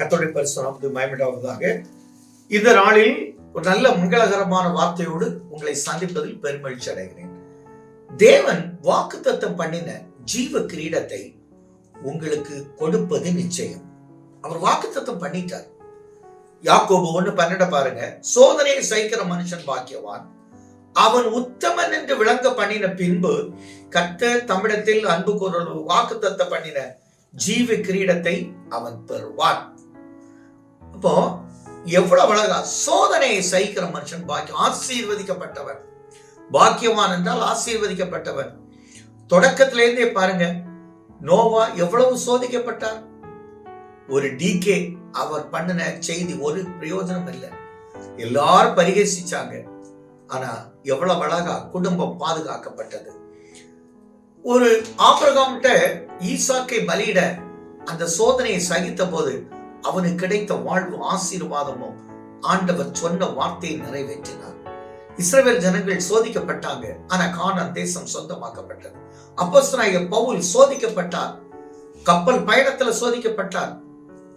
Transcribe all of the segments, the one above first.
கத்தோடைய பரிசுராமது மயமிடாவதாக. இந்த நாளில் ஒரு நல்ல மங்களகரமான வார்த்தையோடு உங்களை சந்திப்பதில் பெருமகிழ்ச்சி அடைகிறேன். தேவன் வாக்குத்தத்தம் பண்ணின ஜீவ கிரீடத்தை உங்களுக்கு கொடுப்பது நிச்சயம். அவர் வாக்குத்தத்தம் பண்ணிட்டார். யாக்கோபு ஒன்று பன்னெண்ட பாருங்க. சோதனையை சகிக்கிற மனுஷன் பாக்கியவான். அவன் உத்தமன் என்று விளங்க பண்ணின பின்பு கத்த தமிழத்தில் அன்பு கூறல் வாக்குத்தத்த பண்ணின ஜீவ கிரீடத்தை அவன் பெறுவான். அப்போ எவ்வளவு அழகா சோதனையை சகிக்கிற மனுஷன் பாக்கியம் ஆசீர்வதிக்கப்பட்டவர் பாக்கியவான் என்றால் ஆசீர்வதிக்கப்பட்டவர் தொடக்கத்திலேருந்தே பாருங்க நோவா எவ்வளவு சோதிக்கப்பட்டார்? ஒரு டிகே அவர் பண்ணின செய்தி ஒரு பிரயோஜனம் இல்லை. எல்லாரும் பரிகசிச்சாங்க. ஆனா எவ்வளவு அழகா குடும்பம் பாதுகாக்கப்பட்டது. ஒரு ஆபிரகாம்கிட்ட ஈசாக்கை பலியிட அந்த சோதனையை சகித்த போது அவனுக்கு கிடைத்த வாழ்வு ஆசீர்வாதமும் ஆண்டவர் சொன்ன வார்த்தையை நிறைவேற்றினார். இஸ்ரேல் ஜனங்கள் சோதிக்கப்பட்டாங்க. ஆனா கானான் தேசம் சொந்தமாக்கப்பட்டது. அப்போஸ்தலனாகிய பவுல் சோதிக்கப்பட்டார். கப்பல் பயணத்துல சோதிக்கப்பட்டார்.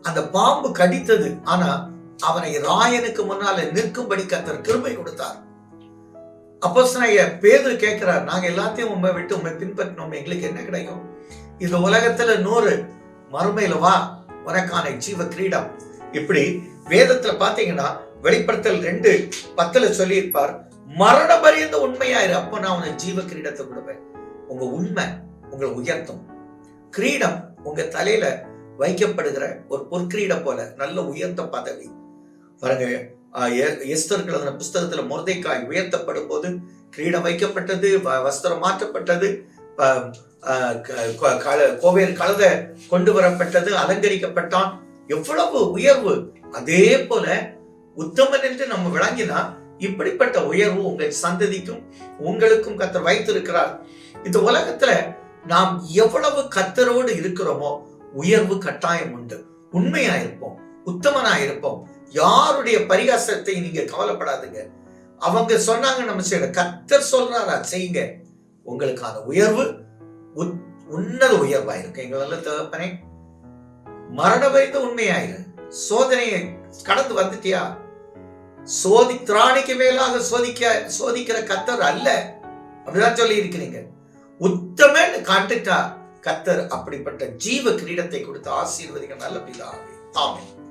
அந்த பாம்பு கடித்தது. ஆனா அவனை ராயனுக்கு முன்னால நிற்கும்படி கத்தர் கிருமை கொடுத்தார். அப்போஸ்தலனாகிய பேரு கேட்கிறார் நாங்க எல்லாத்தையும் உண்மை விட்டு உண்மை பின்பற்றினோம் எங்களுக்கு என்ன கிடைக்கும்? இந்த உலகத்துல நூறு மறுமையில வா. உனக்கான ஜீவ கிரீடம். இப்படி வேதத்துல பாத்தீங்கன்னா வெளிப்படுத்தல் ரெண்டு பத்துல சொல்லியிருப்பார் மரண பரியந்த உண்மையாயிரு அப்ப நான் உனக்கு ஜீவ கிரீடத்தை கொடுப்பேன். உங்க உண்மை உங்களை உயர்த்தும். கிரீடம் உங்க தலையில வைக்கப்படுகிற ஒரு பொற்கிரீடம் போல நல்ல உயர்ந்த பதவி. பாருங்க எஸ்தர்கள் அந்த புஸ்தகத்துல முருதைக்காய் உயர்த்தப்படும் போது கிரீடம் வைக்கப்பட்டது வ- வஸ்திரம் மாற்றப்பட்டது ப- ஆஹ் கழுத கொண்டு வரப்பட்டது அலங்கரிக்கப்பட்டான். எவ்வளவு உயர்வு. அதே போல உத்தமன் என்று நம்ம விளங்கினா இப்படிப்பட்ட உயர்வு உங்கள் சந்ததிக்கும் உங்களுக்கும் கத்தர் வைத்திருக்கிறார். இந்த உலகத்துல நாம் எவ்வளவு கத்தரோடு இருக்கிறோமோ உயர்வு கட்டாயம் உண்டு. உண்மையா இருப்போம் உத்தமனா இருப்போம் யாருடைய பரிகாசத்தை நீங்க கவலைப்படாதுங்க. அவங்க சொன்னாங்க நம்ம செய்யற கத்தர் சொல்றாரா? செய்யுங்க. உங்களுக்கான உயர்வு உத்- உன்னத உயர்வாயிருக்கு. இருக்கு நல்ல தகப்பனே. மரண வைத்த உண்மையாயிரு. சோதனையை கடந்து வந்துட்டியா? சோதி திராணிக்கு மேலாக சோதிக்க சோதிக்கிற கத்தர் அல்ல. அப்படிதான் சொல்லி இருக்கிறீங்க உத்தமன் காட்டுட்டா கத்தர் அப்படிப்பட்ட ஜீவ கிரீடத்தை கொடுத்து ஆசீர்வதிக்க நல்ல பிதாவே ஆமே